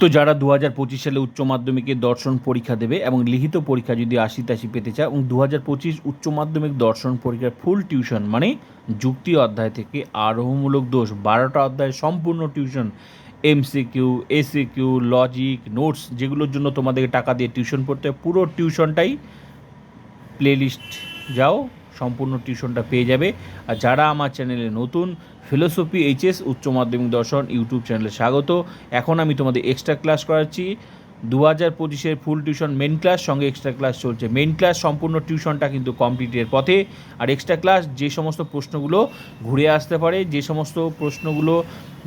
তো যারা দু হাজার পঁচিশ সালে উচ্চ মাধ্যমিকের দর্শন পরীক্ষা দেবে এবং লিখিত পরীক্ষা যদি আশি তাশি পেতে চায়, এবং দু হাজার পঁচিশ উচ্চ মাধ্যমিক দর্শন পরীক্ষার ফুল টিউশন মানে যুক্তি অধ্যায় থেকে আরোহমূলক দোষ, বারোটা অধ্যায় সম্পূর্ণ tuition MCQ SCQ logic notes যেগুলোর জন্য তোমাদেরকে টাকা দিয়ে টিউশন পড়তে পুরো টিউশনটাই প্লেলিস্ট যাও, সম্পূর্ণ টিউশনটা পেয়ে যাবে। আর যারা আমার চ্যানেলে নতুন ফিলোসফি, এইচএস, উচ্চ মাধ্যমিক দর্শন, ইউটিউব চ্যানেলে স্বাগত। এখন আমি তোমাদের এক্সট্রা ক্লাস করাচ্ছি। দু হাজার পঁচিশের ফুল টিউশন মেন ক্লাস সঙ্গে এক্সট্রা ক্লাস চলছে। মেন ক্লাস সম্পূর্ণ টিউশনটা কিন্তু কমপ্লিটের পথে। আর এক্সট্রা ক্লাস যে সমস্ত প্রশ্নগুলো ঘুরে আসতে পারে, যে সমস্ত প্রশ্নগুলো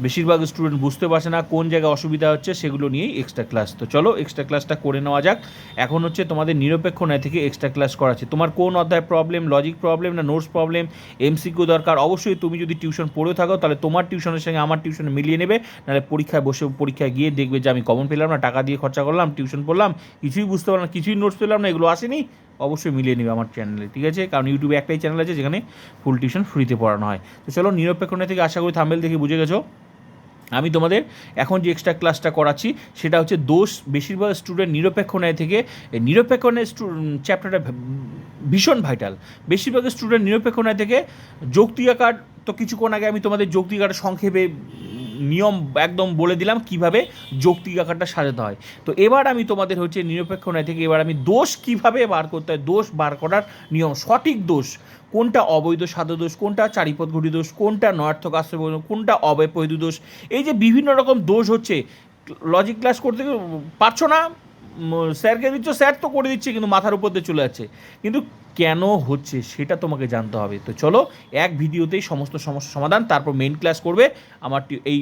বেশিরভাগ স্টুডেন্ট বুঝতে পারছে না কোন জায়গায় অসুবিধা হচ্ছে, সেগুলো নিয়েই এক্সট্রা ক্লাস তো চলো এক্সট্রা ক্লাসটা করে নেওয়া যাক। এখন হচ্ছে তোমাদের নিরপেক্ষ ন্যায় থেকে এক্সট্রা ক্লাস করাচ্ছে তোমার কোন অধ্যায় প্রবলেম লজিক প্রবলেম না নোটস প্রবলেম এমসিকিউ দরকার? অবশ্যই তুমি যদি টিউশন পড়ে থাকো, তাহলে তোমার টিউশনের সঙ্গে আমার টিউশন মিলিয়ে নেবে। নাহলে পরীক্ষায় বসে পরীক্ষায় গিয়ে দেখবে যে আমি কমন পেলাম না, টাকা দিয়ে খরচা করলাম টিউশন পড়লাম, কিছুই বুঝতে পারলাম কিছুই নোটস পেলাম না, এগুলো আসেনি। অবশ্যই মিলিয়ে নেবে আমার চ্যানেলে ঠিক আছে? কারণ ইউটিউবে একটাই চ্যানেল আছে যেখানে ফুল টিউশন ফ্রিতে পড়ানো হয়। তো চলো, নিরপেক্ষ থেকে আশা করি থাম্বেল দেখে বুঝে গেছো। আমি তোমাদের এখন যে এক্সট্রা ক্লাসটা করাচ্ছি, সেটা হচ্ছে দোষ বেশিরভাগ স্টুডেন্ট নিরপেক্ষ ন্যায় থেকে নিরপেক্ষ ন্যায় চ্যাপ্টারটা ভীষণ ভাইটাল বেশিরভাগ স্টুডেন্ট নিরপেক্ষ ন্যায় থেকে যৌক্তিক আকার, তো কিছুক্ষণ আগে আমি তোমাদের যৌক্তিক আকার সংক্ষেপে নিয়ম একদম বলে দিলাম কীভাবে যৌক্তিক আকারটা সাজাতে হয়। তো এবার আমি তোমাদের হচ্ছে নিরপেক্ষ নয় থেকে এবার আমি দোষ কীভাবে বার করতে হয়, দোষ বার করার নিয়ম, সঠিক দোষ, কোনটা অবৈধ সাধু দোষ, কোনটা চারিপদ ঘটি দোষ, কোনটা নয়ার্থক আশ্রয় কোনটা অবৈধ দোষ, এই যে বিভিন্ন রকম দোষ হচ্ছে লজিক ক্লাস করতে পারছ না? স্যারকে দিচ্ছ স্যার তো করে দিচ্ছে, কিন্তু মাথার উপর দিয়ে চলে যাচ্ছে। কিন্তু কেন হচ্ছে সেটা তোমাকে জানতে হবে। তো চলো, এক ভিডিওতেই সমস্ত সমস্যা সমাধান, তারপর মেন ক্লাস করবে। আমার এই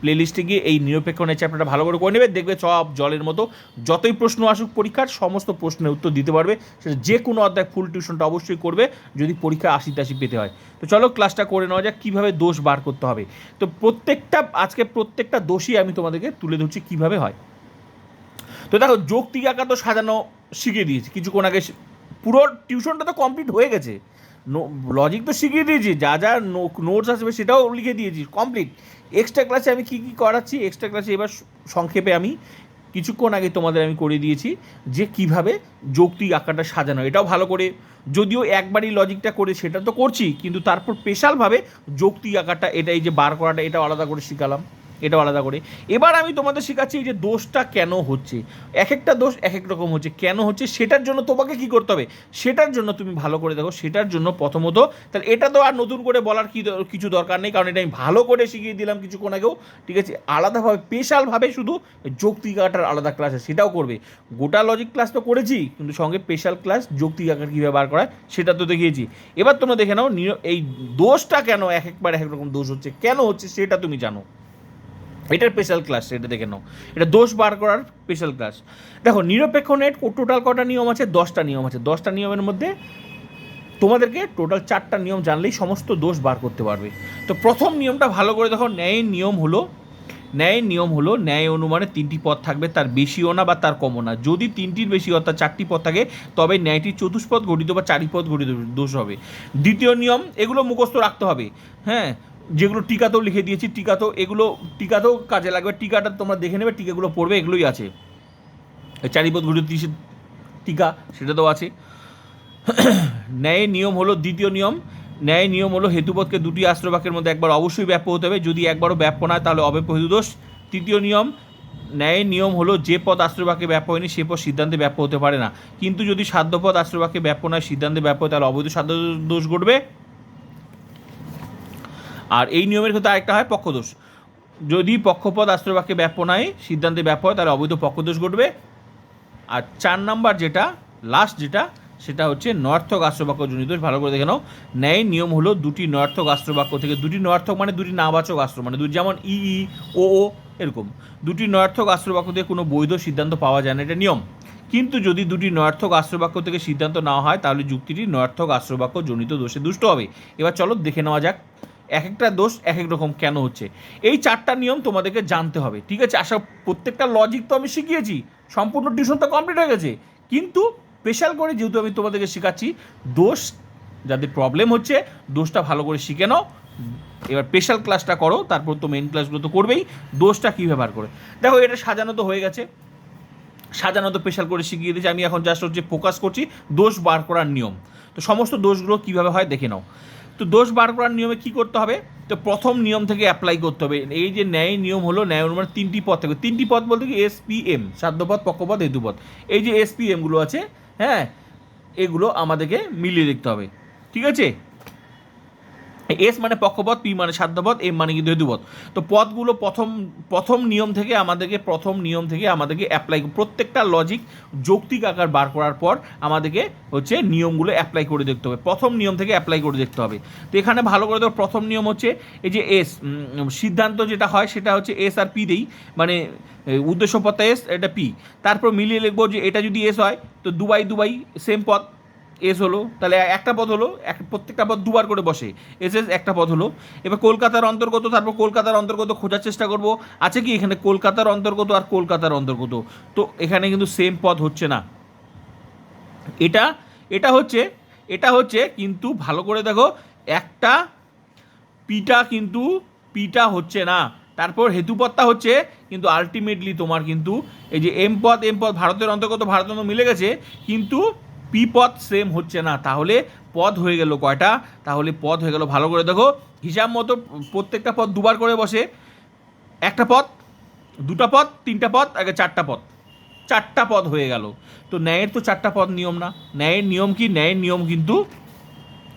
প্লেলিস্টে গিয়ে এই নিরপেক্ষণের চ্যাপ্টারটা ভালো করে করে নেবে, দেখবে সব জলের মতো, যতই প্রশ্ন আসুক পরীক্ষার, সমস্ত প্রশ্নের উত্তর দিতে পারবে। সেটা যে কোনো অধ্যায় ফুল টিউশনটা অবশ্যই করবে, যদি পরীক্ষা আশি তাশি পেতে হয়। তো চলো ক্লাসটা করে নেওয়া যাক, কীভাবে দোষ বার করতে হবে। তো প্রত্যেকটা, আজকে প্রত্যেকটা দোষই আমি তোমাদেরকে তুলে ধরছি, কীভাবে হয়। তো দেখো, যৌক্তিক আঁকা তো সাজানো শিখিয়ে দিয়েছি। কিছুক্ষণ আগে পুরো টিউশনটা তো কমপ্লিট হয়ে গেছে। লজিক তো শিখিয়ে দিয়েছি, যা যা নোটস আসবে সেটাও লিখে দিয়েছি কমপ্লিট এক্সট্রা ক্লাসে আমি কী কী করাচ্ছি? এক্সট্রা ক্লাসে এবার সংক্ষেপে আমি কিছুক্ষণ আগে তোমাদের আমি করে দিয়েছি যে কীভাবে যৌক্তিক আঁকাটা সাজানো। এটাও ভালো করে, যদিও একবারই লজিকটা করে সেটা তো করছি, কিন্তু তারপর স্পেশালভাবে যৌক্তিক আঁকাটা এটা এই যে বার করাটা এটাও আলাদা করে শিখালাম। এটাও আলাদা করে। এবার আমি তোমাদের শেখাচ্ছি যে দোষটা কেন হচ্ছে। এক একটা দোষ এক এক রকম হচ্ছে। কেন হচ্ছে? সেটার জন্য তোমাকে কি করতে হবে? সেটার জন্য তুমি ভালো করে দেখো। সেটার জন্য প্রথমত, তাহলে এটা তো আর নতুন করে বলার কি কিছু দরকার নেই, কারণ এটা আমি ভালো করে শিখিয়ে দিলাম কিছুক্ষণ আগেও। ঠিক আছে? আলাদাভাবে, স্পেশালভাবে শুধু যৌক্তিক আকার আলাদা ক্লাস আছে, সেটাও করবে। গোটা লজিক ক্লাস তো করেছি, কিন্তু সঙ্গে স্পেশাল ক্লাস যৌক্তিক আকার কীভাবে বার করা সেটা তো দেখিয়েছি। এবার তোমরা দেখে নাও এই দোষটা কেন এক একবার এক এক রকম দোষ হচ্ছে? কেন হচ্ছে? সেটা তুমি জানো। এটার স্পেশাল ক্লাস এটা দেখে নাও। এটা দোষ বার করার স্পেশাল ক্লাস দেখো, নিরপেক্ষ নেট টোটাল কটা নিয়ম আছে? দশটা নিয়ম আছে। দশটা নিয়মের মধ্যে তোমাদেরকে টোটাল চারটা নিয়ম জানলেই সমস্ত দোষ বার করতে পারবে। তো প্রথম নিয়মটা ভালো করে দেখো, ন্যায়ের নিয়ম হলো, ন্যায়ের নিয়ম হলো, ন্যায় অনুমানে তিনটি পদ থাকবে, তার বেশিও না বা তার কমও না। যদি তিনটির বেশি, অর্থাৎ চারটি পদ থাকে, তবে ন্যায়টির চতুষ্পদ গঠিত বা চারিপদ গঠিত দোষ হবে। দ্বিতীয় নিয়ম, এগুলো মুখস্থ রাখতে হবে। হ্যাঁ যেগুলো টিকাতেও লিখে দিয়েছি, টিকাতেও এগুলো, টিকাতেও কাজে লাগবে। টিকাটা তোমরা দেখে নেবে, টিকাগুলো পড়বে, এগুলোই আছে। চারিপদ তিসে- টিকা সেটা তো আছে। ন্যায়ের নিয়ম হলো দ্বিতীয় নিয়ম। ন্যায় নিয়ম হলো হেতুপথকে দুটি আশ্রবাক্যের মধ্যে একবার অবশ্যই ব্যাপ্য হতে হবে। যদি একবারও ব্যাপ্য না হয়, তাহলে অব্যাপ্য হেতু দোষ তৃতীয় নিয়ম ন্যায়ের নিয়ম হলো যে পদ আশ্রবাক্যে ব্যাপ্য হয়নি, সে পদ সিদ্ধান্তে ব্যাপ্য হতে পারে না। কিন্তু যদি সাধ্যপদ আশ্রবাক্যে ব্যাপ্য নয়, সিদ্ধান্তে ব্যাপ্য হয়, তাহলে অবৈধ সাধ্য দোষ ঘটবে। আর এই নিয়মের ক্ষেত্রে আরেকটা হয় পক্ষদোষ। যদি পক্ষপদ আশ্রয়বাক্যে ব্যাপ্য নয় সিদ্ধান্তে ব্যাপ হয়, তাহলে অবৈধ পক্ষদোষ ঘটবে। আর চার নাম্বার যেটা লাস্ট যেটা, সেটা হচ্ছে নর্থক আশ্রবাক্য জনিত। ভালো করে দেখে নাও। ন্যায় নিয়ম হলো দুটি নর্থক আশ্রবাক্য থেকে দুটি নর্থক মানে দুটি নাবাচক আশ্র মানে দুটি যেমন ই ই, ও ও, এরকম। দুটি নর্থক আশ্রবাক্য থেকে কোনো বৈধ সিদ্ধান্ত পাওয়া যায় না, এটা নিয়ম। কিন্তু যদি দুটি নর্থক আশ্রবাক্য থেকে সিদ্ধান্ত না হয়, তাহলে যুক্তিটি নর্থক আশ্রবাক্য জনিত দোষে দুষ্ট হবে। এবার চলো দেখে নেওয়া যাক। এক একটা দোষ এক এক রকম কেন হচ্ছে? এই চারটা নিয়ম তোমাদেরকে জানতে হবে, ঠিক আছে? আশা প্রত্যেকটা লজিক তো আমি শিখিয়েছি, সম্পূর্ণ টিউশন তো কমপ্লিট হয়ে গেছে। কিন্তু স্পেশাল করে যেহেতু আমি তোমাদেরকে শেখাচ্ছি, দোষ, যাদের প্রবলেম হচ্ছে, দোষটা ভালো করে শিখে নাও। এবার স্পেশাল ক্লাসটা করো, তারপর তো মেন ক্লাসগুলো তো করবেই, দোষটা কী ব্যবহার করে? দেখো, এটা সাজানো তো হয়ে গেছে। সাজানো তো স্পেশাল করে শিখিয়ে দিয়েছি। আমি এখন জাস্ট হচ্ছে ফোকাস করছি দোষ বার করার নিয়ম। তো সমস্ত দোষগুলো কীভাবে হয় দেখে নাও। তো দোষ বার করার নিয়মে কি করতে হবে? তো প্রথম নিয়ম থেকে অ্যাপ্লাই করতে হবে। এই যে ন্যায় নিয়ম হলো, ন্যায় অনুমান তিনটি পদ থেকে। তিনটি পদ বলতে কি? এসপিএম সাধ্যপদ, পক্ষপদ, হেতুপদ। এই যে এসপিএমগুলো আছে হ্যাঁ এগুলো আমাদেরকে মিলিয়ে দেখতে হবে। ঠিক আছে? এস মানে পক্ষপথ পি মানে সাধ্যপথ এম মানে কিন্তু হেতুপদ তো পদগুলো প্রথম প্রথম নিয়ম থেকে আমাদেরকে প্রথম নিয়ম থেকে আমাদেরকে অ্যাপ্লাই প্রত্যেকটা লজিক যৌক্তিক আকার বার করার পর আমাদেরকে হচ্ছে নিয়মগুলো অ্যাপ্লাই করে দেখতে হবে। প্রথম নিয়ম থেকে অ্যাপ্লাই করে দেখতে হবে। তো এখানে ভালো করে দেখো প্রথম নিয়ম হচ্ছে এই যে এস সিদ্ধান্ত যেটা হয় সেটা হচ্ছে এস আর পি দেই। মানে এ, উদ্দেশ্যপদটা এস এটা পি তারপর মিলিয়ে লিখব যে এটা যদি এস হয় তো দুবাই দুবাই সেম পদ। এস হলো, তাহলে একটা পদ হলো, এক, প্রত্যেকটা পদ দুবার করে বসে। এস এস একটা পদ হলো। এবার কলকাতার অন্তর্গত, তারপর কলকাতার অন্তর্গত খোঁজার চেষ্টা করব। আছে কি এখানে কলকাতার অন্তর্গত আর কলকাতার অন্তর্গত? তো এখানে কিন্তু সেম পদ হচ্ছে না। এটা এটা হচ্ছে এটা হচ্ছে কিন্তু ভালো করে দেখো, একটা পিটা কিন্তু পিটা হচ্ছে না। তারপর হেতুপদটা হচ্ছে, কিন্তু আলটিমেটলি তোমার কিন্তু এই যে এম পদ এম পদ ভারতের অন্তর্গত মধ্যে মিলে গেছে, কিন্তু পি সেম হচ্ছে না। তাহলে পদ হয়ে গেল কয়টা? তাহলে পদ হয়ে গেল ভালো করে দেখো। হিসাব মতো প্রত্যেকটা পদ দুবার করে বসে। একটা পদ, দুটা পদ, তিনটা পদ, আগে চারটা পদ। চারটা পদ হয়ে গেল। তো ন্যায়ের তো চারটা পদ নিয়ম না। ন্যায়ের নিয়ম কি? ন্যায়ের নিয়ম কিন্তু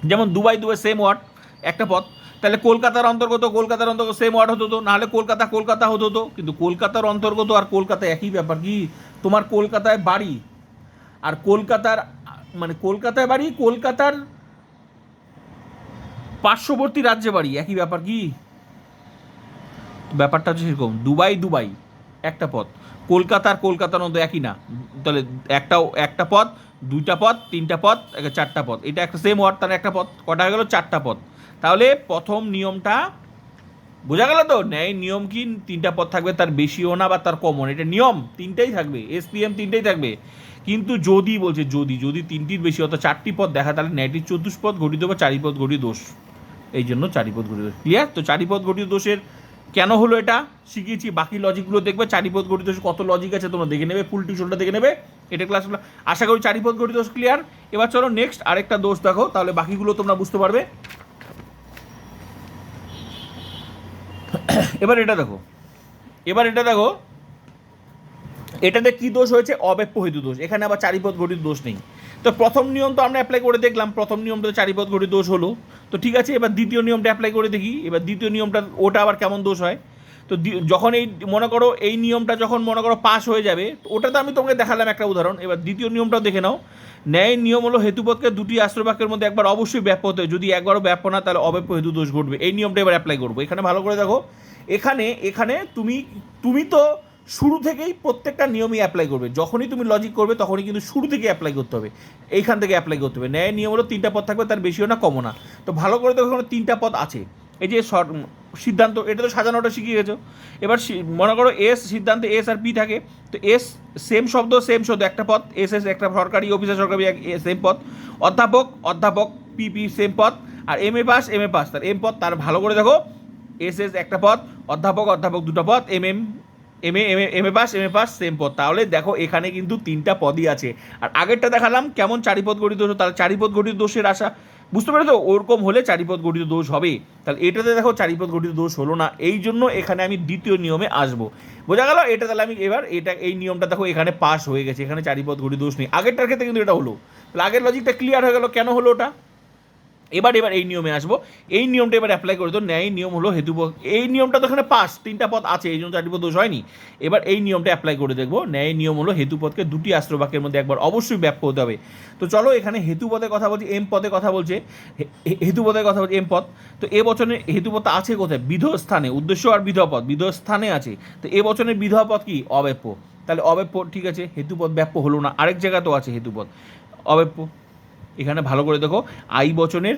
যেমন দুবাই দুবাই সেম ওয়ার্ড একটা পদ। তাহলে কলকাতার অন্তর্গত কলকাতার অন্তর্গত সেম ওয়ার্ড হতো তো। নাহলে কলকাতা কলকাতা হতো তো। কিন্তু কলকাতার অন্তর্গত আর কলকাতা একই ব্যাপার কি? তোমার কলকাতায় বাড়ি আর কলকাতার মানে কলকাতায় বাড়ি, কলকাতার পার্শ্ববর্তী রাজ্যে বাড়ি, একই ব্যাপার কি? ব্যাপারটা হচ্ছে সেরকম, দুবাই দুবাই, একটা পথ। কলকাতার কলকাতার মধ্যে একই না। তাহলে একটা একটা পথ, দুইটা পথ, তিনটা পথ চারটা পথ। এটা একটা সেম ওয়ার্ড তার একটা পথ, কটা হয়ে গেল? চারটা পথ। তাহলে প্রথম নিয়মটা, বোঝা গেল তো? ন্যায় নিয়ম কি? তিনটা পদ থাকবে, তার বেশিও না বা তার কমন এটা নিয়ম, তিনটাই থাকবে। এসপিএম তিনটাই থাকবে। কিন্তু যদি বলছে যদি যদি তিনটির বেশি অর্থাৎ চারটি পদ দেখা তাহলে ন্যায়টির চতুষ্পদ ঘটিত বা চারিপদ ঘটিত দোষ। এই জন্য চারিপদ ঘটিত ক্লিয়ার তো চারিপদ ঘটিত দোষের কেন হলো এটা? শিখিয়েছি বাকি লজিকগুলো দেখবে চারিপদ গঠিত দোষ, কত লজিক আছে তোমরা দেখে নেবে ফুল টিউশনটা দেখে নেবে, এটা ক্লাসগুলো আশা করি চারিপদ গঠিত দোষ ক্লিয়ার এবার চলো নেক্সট আরেকটা দোষ দেখো, তাহলে বাকিগুলো তোমরা বুঝতে পারবে। এবার এটা দেখো। এবার এটা দেখো এটাতে কি দোষ হয়েছে? অব্যপ্য হেতু দোষ। এখানে আবার চারিপদ ঘটিত দোষ নেই। তো প্রথম নিয়ম তো আমরা অ্যাপ্লাই করে দেখলাম। প্রথম নিয়মটা চারিপদ ঘটিত দোষ হলো। তো ঠিক আছে, এবার দ্বিতীয় নিয়মটা অ্যাপ্লাই করে দেখি। এবার দ্বিতীয় নিয়মটা, ওটা আবার কেমন দোষ হয়? তো যখন এই, মনে করো এই নিয়মটা যখন মনে করো পাস হয়ে যাবে, তো ওটা তো আমি তোমাকে দেখালাম একটা উদাহরণ। এবার দ্বিতীয় নিয়মটাও দেখে নাও। ন্যায়ের নিয়ম হলো হেতুপথকে দুটি আশ্রবাক্যের মধ্যে একবার অবশ্যই ব্যাপ্য হতে। যদি একবারও ব্যাপ্য না, তাহলে অব্যাপ্য হেতু দোষ ঘটবে। এই নিয়মটা এবার অ্যাপ্লাই করব। এখানে ভালো করে দেখো। এখানে এখানে তুমি তুমি তো শুরু থেকেই প্রত্যেকটা নিয়মই অ্যাপ্লাই করবে। যখনই তুমি লজিক করবে, তখনই কিন্তু শুরু থেকে অ্যাপ্লাই করতে হবে। এইখান থেকে অ্যাপ্লাই করতে হবে। ন্যায় নিয়ম হলো তিনটা পদ থাকবে, তার বেশিও না, কমও না। তো ভালো করে দেখো এখানে তিনটা পদ আছে। এই যে সিদ্ধান্ত, এটা তো সাজানোটা শিখিয়ে গেছো। এবার মনে করো এস সিদ্ধান্তে এস আর পি থাকে। তো এস সেম শব্দ সেম শব্দ, একটা পথ এস এস একটা সরকারি অফিসার সরকারি সেম পথ অধ্যাপক অধ্যাপক পি পি সেম পথ আর M A pass M A pass তার এম পদ, তার ভালো করে দেখো। এস এস একটা পথ অধ্যাপক অধ্যাপক, দুটো পদ। M M M A M A M A pass M A pass same পদ। তাহলে দেখো এখানে কিন্তু তিনটা পদই আছে। আর আগেরটা দেখালাম, কেমন চারিপদ গঠিত দোষ তাহলে চারিপদ গঠিত দোষের আশা। বুঝতে পেরেছ? ওরকম হলে চারিপদ গঠিত দোষ হবে তাহলে এটাতে দেখো চারিপদ গঠিত দোষ হলো না। এই জন্য এখানে আমি দ্বিতীয় নিয়মে আসব। বোঝা গেল? এটা তাহলে আমি এবার, এটা এই নিয়মটা দেখো এখানে পাস হয়ে গেছে। এখানে চারিপদ গঠিত দোষ নেই। আগেরটার ক্ষেত্রে কিন্তু এটা হলো। তাহলে আগের লজিকটা ক্লিয়ার হয়ে গেল। কেন হলো ওটা? এবার এবার এই নিয়মে আসব। এই নিয়মটা এবার অ্যাপ্লাই করে তো ন্যায় নিয়ম হলো হেতু এই নিয়মটা তো এখানে পাস তিনটা পদ আছে, এই জন্য চারটি পদ দোষ হয়নি। এবার এই নিয়মটা অ্যাপ্লাই করে দেখব। ন্যায় নিয়ম হলো হেতুপদকে দুটি আশ্রবাক্যের মধ্যে একবার অবশ্যই ব্যাপ্য হতে হবে। তো চলো এখানে হেতু হেতুপদের কথা বলছি, এম পদে কথা বলছে। হে- হে- হেতুপদের কথা বলছে, এম পদ তো এ বচনের হেতুপদটা আছে কোথায়? বিধ স্থানে। উদ্দেশ্য আর বিধ পদ বিধ স্থানে আছে। তো এ বচনের বিধ পদ কি? অব্যাপ্য তাহলে অব্যাপ্য ঠিক আছে হেতুপদ ব্যাপ্য হলো না। আরেক জায়গা তো আছে হেতুপদ অব্যাপ্য এখানে ভালো করে দেখো, আই বচনের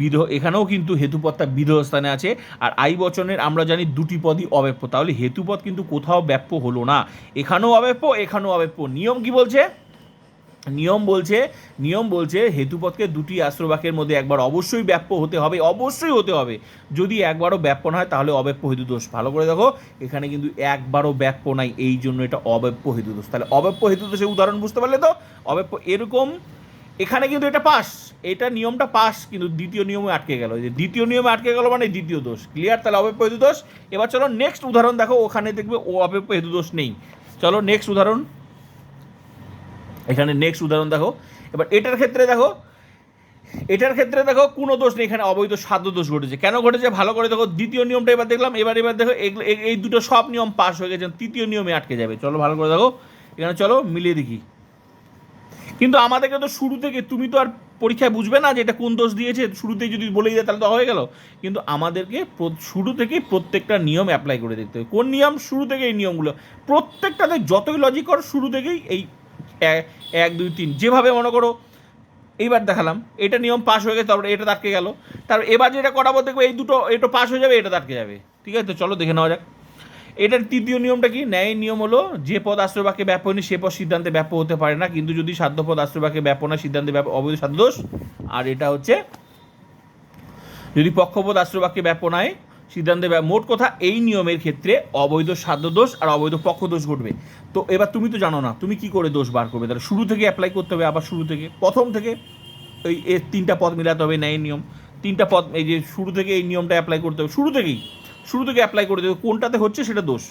বিধ, এখানেও কিন্তু হেতুপদটা বিধ স্থানে আছে, আর আই বচনের আমরা জানি দুটি পদই অব্যাপ্য তাহলে হেতুপদ কিন্তু কোথাও ব্যাপ্য হলো না। এখানেও অব্যাপ্য এখানেও অব্যাপ্য নিয়ম কি বলছে? নিয়ম বলছে নিয়ম বলছে হেতুপথকে দুটি আশ্রবাকের মধ্যে একবার অবশ্যই ব্যাপ্য হতে হবে, অবশ্যই হতে হবে। যদি একবারও ব্যাপ্য না হয়, তাহলে অব্যাপ্য হেতু দোষ। ভালো করে দেখো, এখানে কিন্তু একবারও ব্যাপ্য নাই, এই জন্য এটা অব্যাপ্য হেতু দোষ। তাহলে অব্যাপ্য হেতু দোষের উদাহরণ বুঝতে পারলে তো? অব্যাপ্য এরকম এখানে কিন্তু এটা পাস। এটা নিয়মটা পাস, কিন্তু দ্বিতীয় নিয়মে আটকে গেল। যে দ্বিতীয় নিয়মে আটকে গেল মানে দ্বিতীয় দোষ। ক্লিয়ার তাহলে হেতু দোষ। এবার চলো নেক্সট উদাহরণ দেখো, ওখানে দেখবে ও হেতু দোষ নেই। চলো নেক্সট উদাহরণ। এখানে নেক্সট উদাহরণ দেখো। এবার এটার ক্ষেত্রে দেখো, এটার ক্ষেত্রে দেখো কোনো দোষ নেই, এখানে অবৈধ সাধ্য দোষ ঘটেছে। কেন ঘটেছে? ভালো করে দেখো, দ্বিতীয় নিয়মটা এবার দেখলাম, এবার এবার দেখো এই দুটো সব নিয়ম পাস হয়ে গেছে, তৃতীয় নিয়মে আটকে যাবে। চলো ভালো করে দেখো। এখানে চলো মিলিয়ে দেখি। কিন্তু আমাদেরকে তো শুরু থেকে, তুমি তো আর পরীক্ষায় বুঝবে না যে এটা কোন দোষ দিয়েছে, শুরুতেই যদি বলেই দেয় তাহলে তো হয়ে গেল। কিন্তু আমাদেরকে শুরু থেকেই প্রত্যেকটা নিয়ম অ্যাপ্লাই করে দেখতে হবে। কোন নিয়ম? শুরু থেকে এই নিয়মগুলো। প্রত্যেকটাতে যতই লজিক করো, শুরু থেকেই এই এক, দুই, তিন, যেভাবে মনে করো, এইবার দেখালাম, এটা নিয়ম পাশ হয়ে গেছে, তারপরে এটা আটকে গেল। তারপর এবার যেটা করাবো দেখব এই দুটো, এটা পাশ হয়ে যাবে, এটা আটকে যাবে। ঠিক আছে? তো চলো দেখে নেওয়া যাক। এটার তৃতীয় নিয়মটা কি? ন্যায় নিয়ম হলো যে পদ আশ্রয়বাক্যে ব্যাপ হয়নি, সে পদ সিদ্ধান্তে ব্যাপ হতে পারে না। কিন্তু যদি সাধ্য পদ আশ্রয়বাক্যে ব্যাপ না, সিদ্ধান্তে ব্যাপ অবৈধ সাধ্য দোষ। আর এটা হচ্ছে, যদি পক্ষপদ আশ্রয়বাক্যে ব্যাপ নয় সিদ্ধান্তে মোট কথা এই নিয়মের ক্ষেত্রে অবৈধ সাধ্য দোষ আর অবৈধ পক্ষ দোষ ঘটবে। তো এবার তুমি তো জানো না, তুমি কি করে দোষ বার করবে? তাহলে শুরু থেকে অ্যাপ্লাই করতে হবে, আবার শুরু থেকে। প্রথম থেকে এর তিনটা পদ মিলাতে হবে ন্যায় নিয়ম। তিনটা পদ, এই যে শুরু থেকে এই নিয়মটা অ্যাপ্লাই করতে হবে। শুরু থেকেই। শুরু থেকে অ্যাপ্লাই করে দেবে কোনটাতে হচ্ছে সেটা দোষ।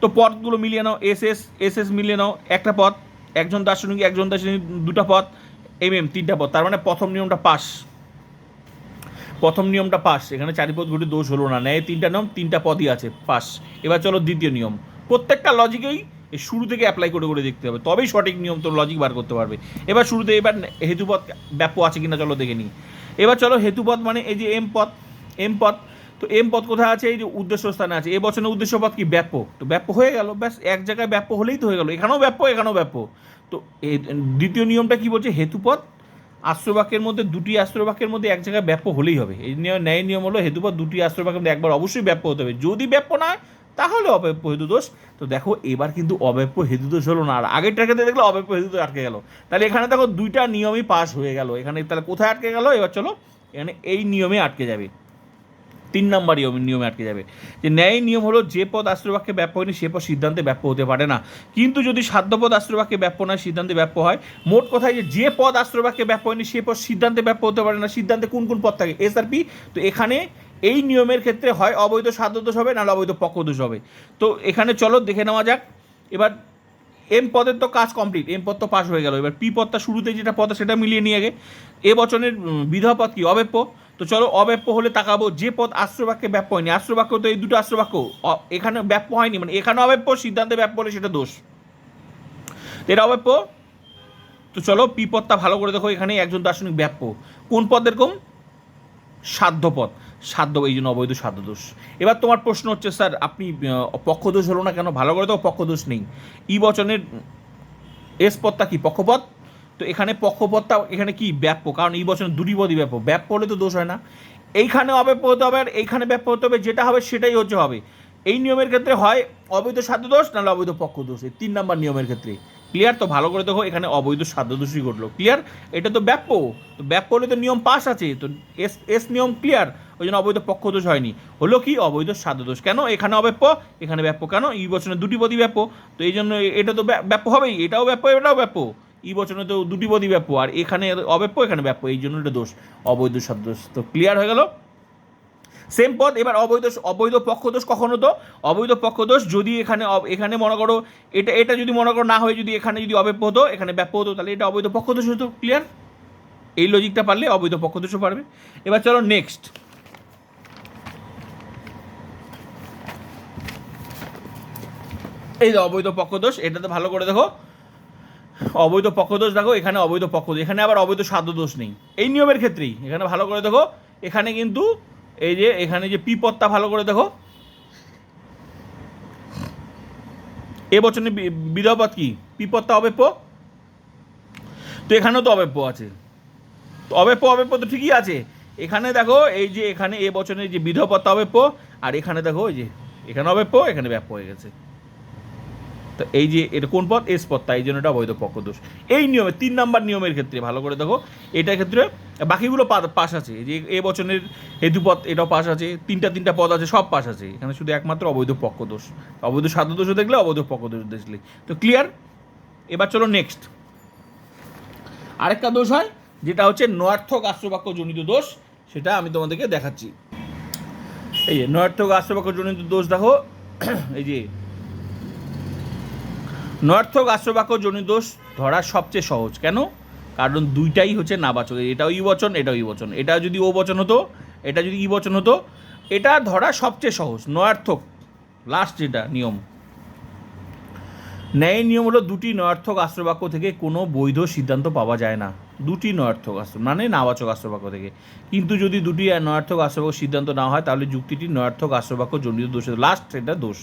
তো পদগুলো মিলিয়ে নাও এস এস এস এস মিলিয়ে নাও, একটা পদ, একজন দার্শনিক একজন দার্শনিক, দুটা পদ এম এম তিনটা পদ, তার মানে প্রথম নিয়মটা পাস। প্রথম নিয়মটা পাস, এখানে চারি পদ ঘটে দোষ হলো না, ন্যায় তিনটা নিয়ম, তিনটা পদই আছে, পাস। এবার চলো দ্বিতীয় নিয়ম, প্রত্যেকটা লজিকেই শুরু থেকে অ্যাপ্লাই করে করে দেখতে হবে, তবেই সঠিক নিয়ম তো লজিক বার করতে পারবে। এবার শুরুতে এবার হেতুপথ ব্যাপ্য আছে কিনা চলো দেখে নিই। এবার চলো হেতুপথ মানে এই যে এম পথ এম পদ তো এম পদ কোথায় আছে? এই যে উদ্দেশ্য স্থানে আছে। এ বছরের উদ্দেশ্য পদ কি? ব্যাপ্য তো ব্যাপ্য হয়ে গেল। ব্যাস, এক জায়গায় ব্যাপ্য হলেই তো হয়ে গেল। এখানেও ব্যাপ্য এখানেও ব্যাপ্য তো দ্বিতীয় নিয়মটা কি বলছে? হেতুপদ আশ্রবাক্যের মধ্যে দুটি আশ্রবাক্যের মধ্যে এক জায়গায় ব্যাপ্য হলেই হবে। এই নিয়ম ন্যায় নিয়ম হলো হেতুপদ দুটি আশ্রবাক্যের মধ্যে একবার অবশ্যই ব্যাপ্য হতে হবে। যদি ব্যাপ্য না তাহলে অব্যাপ্য হেতু দোষ। তো দেখো, এবার কিন্তু অব্যাপ্য হেতু দোষ হলো না। আর আগেরটার ক্ষেত্রে দেখলে অব্যাপ্য হেতু দোষ আটকে গেল। তাহলে এখানে দেখো, দুইটা নিয়মই পাস হয়ে গেল। এখানে তাহলে কোথায় আটকে গেল? এবার চলো, এখানে এই নিয়মে আটকে যাবে। তিন নম্বর নিয়মে আটকে যাবে। যে ন্যায় নিয়ম হলো যে পদ আশ্রয়বাক্যে ব্যাপ্য হয়নি, সে পদ সিদ্ধান্তে ব্যাপ্য হতে পারে না। কিন্তু যদি সাধ্যপদ আশ্রয়বাক্যে ব্যাপ্য নয়, সিদ্ধান্তে ব্যাপ্য হয়, মোট কথায় যে পদ আশ্রয়বাক্যে ব্যাপ্য হয়নি, সে পদ সিদ্ধান্তে ব্যাপ্য হতে পারে না। সিদ্ধান্তে কোন কোন পদ থাকে? এস আর পি তো এখানে এই নিয়মের ক্ষেত্রে হয়, অবৈধ সাধ্য দোষ হবে, নাহলে অবৈধ পক্ষ দোষ হবে। তো এখানে চলো, দেখে নেওয়া যাক। এবার এম পদের তো কাজ কমপ্লিট এম পদ তো পাস হয়ে গেল। এবার পি পদটা শুরুতে যেটা পদ সেটা মিলিয়ে নিয়ে আগে। এ বচনের বিধবা পদ কি? অব্যাপ্য তো চলো অব্যাপ্য হলে তাকাবো, যে পদ আশ্রবাক্যে ব্যাপ্য হয়নি। আশ্রবাক্য তো এই দুটো আশ্রবাক্য এখানে ব্যাপ্য হয়নি মানে এখানে অব্যাপ্য, সিদ্ধান্তে ব্যাপ্য হলে সেটা দোষ। এটা অব্যাপ্য? তো চলো পি ভালো করে দেখো এখানে, একজন দার্শনিক ব্যাপ্য। কোন পদ এরকম? সাধ্য পদ। সাধ্য, এই জন্য অবৈধ সাধ্য দোষ। এবার তোমার প্রশ্ন হচ্ছে, স্যার, আপনি পক্ষদোষ হলো না কেন? ভালো করে তো পক্ষদোষ নেই। ই বচনের, এস পদটা কি? পক্ষপদ? তো এখানে পক্ষপদটা এখানে কি ব্যাপ্য কারণ এই বছর দুটি পদই ব্যাপ্য ব্যাপ্য হলে তো দোষ হয় না। এইখানে অব্যাপ্য হতে হবে, আর এইখানে ব্যাপ্য হতে হবে, যেটা হবে সেটাই হচ্ছে হবে। এই নিয়মের ক্ষেত্রে হয় অবৈধ সাধ্য দোষ, নাহলে অবৈধ পক্ষ দোষ। এই তিন নাম্বার নিয়মের ক্ষেত্রে। ক্লিয়ার তো ভালো করে দেখো, এখানে অবৈধ সাধ্য দোষই ঘটলো। ক্লিয়ার এটা তো ব্যাপ্য তো ব্যাপ্য হলে তো নিয়ম পাস আছে। তো এস এস নিয়ম ক্লিয়ার ওই জন্য অবৈধ পক্ষ দোষ হয়নি। হলো কি? অবৈধ সাধ্য দোষ। কেন? এখানে অব্যাপ্য এখানে ব্যাপ্য কেন? এই বছরে দুটি পদই ব্যাপ্য তো এই জন্য এটা তো ব্যা- ব্যাপ্য হবেই। এটাও ব্যাপ্য এটাও ব্যাপ্য এই বছরে তো দুটি পদই ব্যাপ্য, আর এখানে অব্যাপ্য, এখানে ব্যাপ্য, এই জন্য এটা দোষ। অবৈধ দোষ তো ক্লিয়ার হয়ে গেল? সেম পদ, এবার অবৈধ অবৈধ পক্ষদোষ কখনো তো? অবৈধ পক্ষদোষ যদি এখানে এখানে মনে করো, এটা এটা যদি মনে করো না হয়ে যদি এখানে যদি অব্যাপ্য হতো, এখানে ব্যাপ্য হতো, তাহলে এটা অবৈধ পক্ষদোষ হতো ক্লিয়ার এই লজিকটা পারলে অবৈধ পক্ষদোষও পারবে। এবার চলো নেক্সট এই যে অবৈধ পক্ষদোষ এটাতে ভালো করে দেখো। অবৈধ পক্ষদোষ দেখো, এখানে অবৈধ পক্ষদোষ এখানে আবার অবৈধ সাধ্য দোষ নেই। এই নিয়মের ক্ষেত্রেই। এখানে ভালো করে দেখো, এখানে কিন্তু এই যে, এখানে যে পিপত্তা ভালো করে দেখো। এ বচনে বি- বিধবপদ কি? পিপত্তা অবেপ্য? তো এখানেও তো অবেপ্য আছে। তো অবেপ্য অবেপ্য তো ঠিকই আছে। এখানে দেখো, এই যে এখানে এ বচনের যে বিধবপত্তা অবেপ্য, আর এখানে দেখো, এই যে, এখানে অবেপ্য, এখানে ব্যাপ্য হয়ে গেছে। তো এই যে এটা কোন পথ? এস পথ। তাই জন্য এটা অবৈধ পক্ষ দোষ এই নিয়মে, তিন নাম্বার নিয়মের ক্ষেত্রে, ভালো করে দেখো, এটার ক্ষেত্রে বাকিগুলো পাস আছে। যে এ বচনের হেতুপথ এটাও পাস আছে, তিনটা তিনটা পদ আছে, সব পাস আছে। এখানে শুধু একমাত্র অবৈধ পক্ষ দোষ অবৈধ সাধ্য দোষও দেখলে, অবৈধ পক্ষ দোষ দেখলে। তো ক্লিয়ার এবার চলো নেক্সট আরেকটা দোষ হয়, যেটা হচ্ছে নয়ার্থক আশ্রবাক্য জনিত দোষ। সেটা আমি তোমাদেরকে দেখাচ্ছি। এই যে নয়ার্থক আশ্রবাক্য জনিত দোষ দেখো। এই যে নয়ার্থক আশ্রবাক্য জনিত দোষ ধরা সবচেয়ে সহজ। কেন? কারণ দুইটাই হচ্ছে নাবাচক। এটাও ই বচন, এটাও ই বচন। এটা যদি ও বচন হতো, এটা যদি ই বচন হতো, এটা ধরা সবচেয়ে সহজ। নয়ার্থক লাস্ট যেটা, নিয়ম। ন্যায় নিয়ম হলো দুটি নয়ার্থক আশ্রবাক্য থেকে কোনো বৈধ সিদ্ধান্ত পাওয়া যায় না। দুটি নয়ার্থক আশ্র মানে নাবাচক আশ্রবাক্য থেকে। কিন্তু যদি দুটি নয়ার্থক আশ্রবাক্য সিদ্ধান্ত না হয়, তাহলে যুক্তিটি নয়ার্থক আশ্রবাক্য জনিত দোষ লাস্ট এটা দোষ।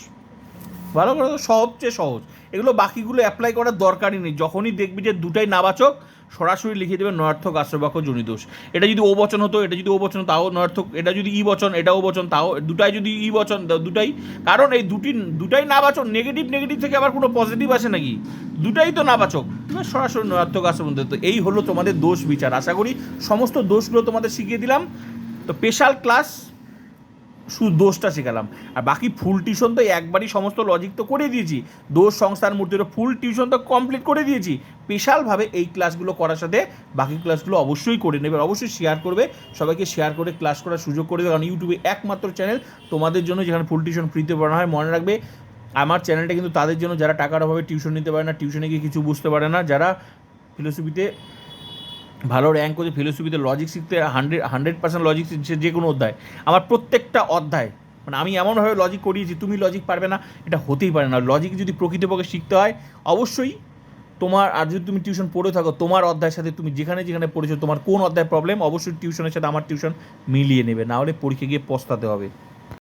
ভালো করে সবচেয়ে সহজ। এগুলো বাকিগুলো অ্যাপ্লাই করার দরকারই নেই। যখনই দেখবি যে দুটাই নাবাচক, সরাসরি লিখে দেবে নয়ার্থক আশ্রবাক্য জনি দোষ। এটা যদি ও বচন হতো, এটা যদি ও বচন, তাও নয়ার্থক, এটা যদি ই বচন এটা ও বচন, তাও, দুটাই যদি ই বচন দুটাই, কারণ এই দুটি, দুটাই নাবাচক নেগেটিভ নেগেটিভ থেকে আবার কোনো পজিটিভ আসে নাকি? দুটাই তো নাবাচক। সরাসরি নয়ার্থক আশ্রম তো এই হলো তোমাদের দোষ বিচার। আশা করি সমস্ত দোষগুলো তোমাদের শিখিয়ে দিলাম। তো স্পেশাল ক্লাস শুধু দোষটা শেখালাম। আর বাকি ফুল টিউশন তো একবারই সমস্ত লজিক তো করে দিয়েছি। দোষ সংস্থার মূর্তির ফুল টিউশন তো কমপ্লিট করে দিয়েছি। স্পেশালভাবে এই ক্লাসগুলো করার সাথে বাকি ক্লাসগুলো অবশ্যই করে নেবে অবশ্যই শেয়ার করবে। সবাইকে শেয়ার করে ক্লাস করার সুযোগ করে দেবে। কারণ ইউটিউবে একমাত্র চ্যানেল তোমাদের জন্য যেখানে ফুল টিউশন ফ্রিতে পড়ানো হয়, মনে রাখবে। আমার চ্যানেলটা কিন্তু তাদের জন্য যারা টাকার অভাবে টিউশন নিতে পারে না টিউশনে গিয়ে কিছু বুঝতে পারে না। যারা ফিলোসফিতে ভালো র্যাঙ্ক করে ফিলোসফিতে লজিক শিখতে হান্ড্রেড হান্ড্রেড পার্সেন্ট লজিক শিখছে যে কোনো অধ্যায়। আমার প্রত্যেকটা অধ্যায় মানে আমি এমনভাবে লজিক করিয়েছি, তুমি লজিক পারবে না, এটা হতেই পারে না। লজিক যদি প্রকৃতপক্ষে শিখতে হয়, অবশ্যই তোমার, আর যদি তুমি টিউশন পড়ে থাকো, তোমার অধ্যায়ের সাথে তুমি যেখানে যেখানে পড়েছো, তোমার কোন অধ্যায় প্রবলেম অবশ্যই টিউশনের সাথে আমার টিউশন মিলিয়ে নেবে। না হলে পরীক্ষা গিয়ে পস্তাতে হবে।